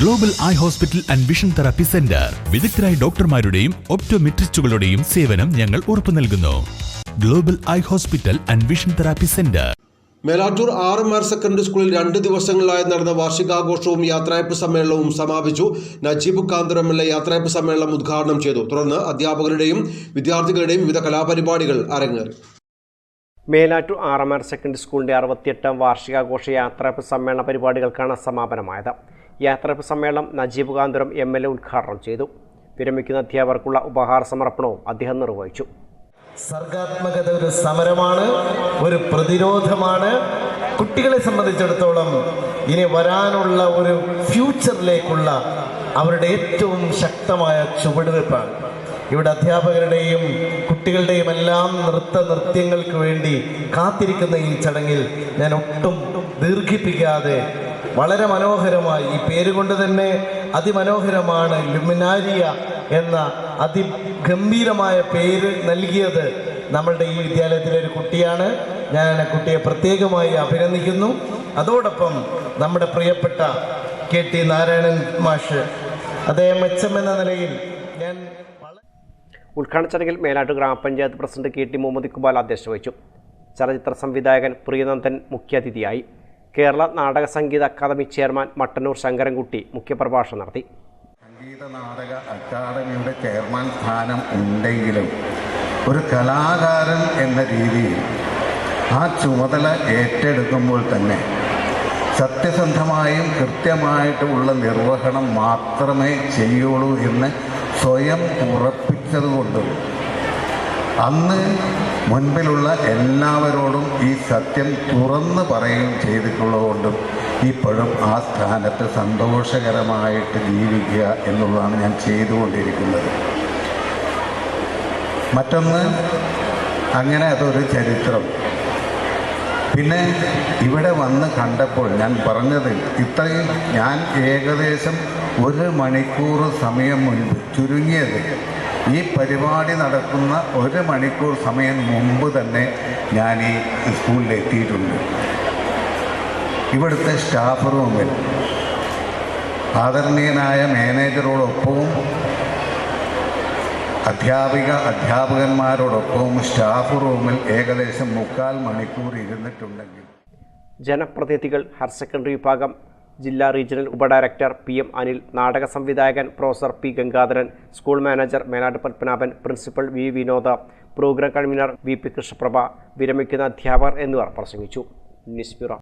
Global eye hospital and vision therapy centre വിദഗ്ധരായ ഡോക്ടർമാരുടെയും ഒപ്റ്റോമെട്രിസ്റ്റുകളുടെയും സേവനം ഞങ്ങൾ ഉറപ്പു നൽകുന്നു. Global eye hospital and vision therapy centre Melattur R M R secondary സ്കൂളിൽ രണ്ട് ദിവസങ്ങളിലായി നടന്ന വാർഷികാഘോഷവും യാത്രയപ്പ് സമ്മേളനവും സമാപിച്ചു. നജീബ് കാന്തരം എം യാത്രയപ്പ് സമ്മേളനം ഉദ്ഘാടനം ചെയ്തു. തുടർന്ന് അധ്യാപകരുടെയും വിദ്യാർത്ഥികളുടെയും വിവിധ കലാപരിപാടികൾ അരങ്ങേറി. മേലാറ്റൂർ ആർ സെക്കൻഡറി സ്കൂളിന്റെ അറുപത്തിയെട്ടാം വാർഷികാഘോഷ യാത്രയപ്പ് സമ്മേളന പരിപാടികൾക്കാണ് സമാപനമായത്. യാത്രയപ്പ് സമ്മേളനം Najeeb Kanthapuram M L A ഉദ്ഘാടനം ചെയ്തു. വിരമിക്കുന്ന അധ്യാപകർക്കുള്ള ഉപഹാര സമർപ്പണവും അദ്ദേഹം നിർവഹിച്ചു. സർഗാത്മകത ഒരു സമരമാണ് ഒരു പ്രതിരോധമാണ്. കുട്ടികളെ സംബന്ധിച്ചിടത്തോളം ഇനി വരാനുള്ള ഒരു ഫ്യൂച്ചറിലേക്കുള്ള അവരുടെ ഏറ്റവും ശക്തമായ ചുവടുവെപ്പാണ് ഇവിടെ അധ്യാപകരുടെയും കുട്ടികളുടെയും എല്ലാം നൃത്ത നൃത്യങ്ങൾക്ക് വേണ്ടി കാത്തിരിക്കുന്ന ഈ ചടങ്ങിൽ ഞാൻ ഒട്ടും ദീർഘിപ്പിക്കാതെ വളരെ മനോഹരമായി ഈ പേരുകൊണ്ട് തന്നെ അതിമനോഹരമാണ് ലുമിനാരിയ എന്ന അതിഗംഭീരമായ പേര് നൽകിയത് നമ്മളുടെ ഈ വിദ്യാലയത്തിലെ ഒരു കുട്ടിയാണ്. ഞാൻ ആ കുട്ടിയെ പ്രത്യേകമായി അഭിനന്ദിക്കുന്നു. അതോടൊപ്പം നമ്മുടെ പ്രിയപ്പെട്ട കെ ടി നാരായണൻ മാഷ് അദ്ദേഹം മെച്ചം എന്ന നിലയിൽ ഞാൻ ഉദ്ഘാടന ചടങ്ങിൽ മേലാട്ട് ഗ്രാമപഞ്ചായത്ത് president K T Muhammad Iqbal അധ്യക്ഷത വഹിച്ചു. ചലച്ചിത്ര സംവിധായകൻ പ്രിയനന്ദൻ മുഖ്യാതിഥിയായി. കേരള നാടക സംഗീത അക്കാദമി ചെയർമാൻ മട്ടന്നൂർ ശങ്കരൻകുട്ടി മുഖ്യപ്രഭാഷണം നടത്തി. സംഗീത നാടക അക്കാദമിയുടെ ചെയർമാൻ സ്ഥാനം ഉണ്ടെങ്കിലും ഒരു കലാകാരൻ എന്ന രീതിയിൽ ആ ചുമതല ഏറ്റെടുക്കുമ്പോൾ തന്നെ സത്യസന്ധമായും കൃത്യമായിട്ടുമുള്ള നിർവഹണം മാത്രമേ ചെയ്യുള്ളൂ എന്ന് സ്വയം ഉറപ്പിച്ചതുകൊണ്ടും അന്ന് മുൻപിലുള്ള എല്ലാവരോടും ഈ സത്യം തുറന്ന് പറയുകയും ചെയ്തിട്ടുള്ളതുകൊണ്ടും ഇപ്പോഴും ആ സ്ഥാനത്ത് സന്തോഷകരമായിട്ട് ജീവിക്കുക എന്നുള്ളതാണ് ഞാൻ ചെയ്തുകൊണ്ടിരിക്കുന്നത്. മറ്റൊന്ന് അങ്ങനെ അതൊരു ചരിത്രം. പിന്നെ ഇവിടെ വന്ന് കണ്ടപ്പോൾ ഞാൻ പറഞ്ഞത് ഇത്രയും ഞാൻ ഏകദേശം ഒരു മണിക്കൂർ സമയം മുൻപ് ചുരുങ്ങിയത് ഈ പരിപാടി നടക്കുന്ന ഒരു മണിക്കൂർ സമയം മുമ്പ് തന്നെ ഞാൻ ഈ സ്കൂളിൽ എത്തിയിട്ടുണ്ട്. ഇവിടുത്തെ സ്റ്റാഫ് റൂമിൽ ആദരണീയനായ മാനേജറോടൊപ്പവും അധ്യാപിക അധ്യാപകന്മാരോടൊപ്പവും സ്റ്റാഫ് റൂമിൽ ഏകദേശം മുക്കാൽ മണിക്കൂർ ഇരുന്നിട്ടുണ്ടെങ്കിൽ. ജനപ്രതിനിധികൾ ഹയർ സെക്കൻഡറി വിഭാഗം ജില്ലാ റീജിയണൽ ഉപഡയറക്ടർ പി എം അനിൽ നാടക സംവിധായകൻ professor P Gangadharan school manager Menad Padmanabhan principal V Vinoda programme convener V P Krishnaprabha വിരമിക്കുന്ന അധ്യാപകർ എന്നിവർ പ്രസംഗിച്ചു. News bureau.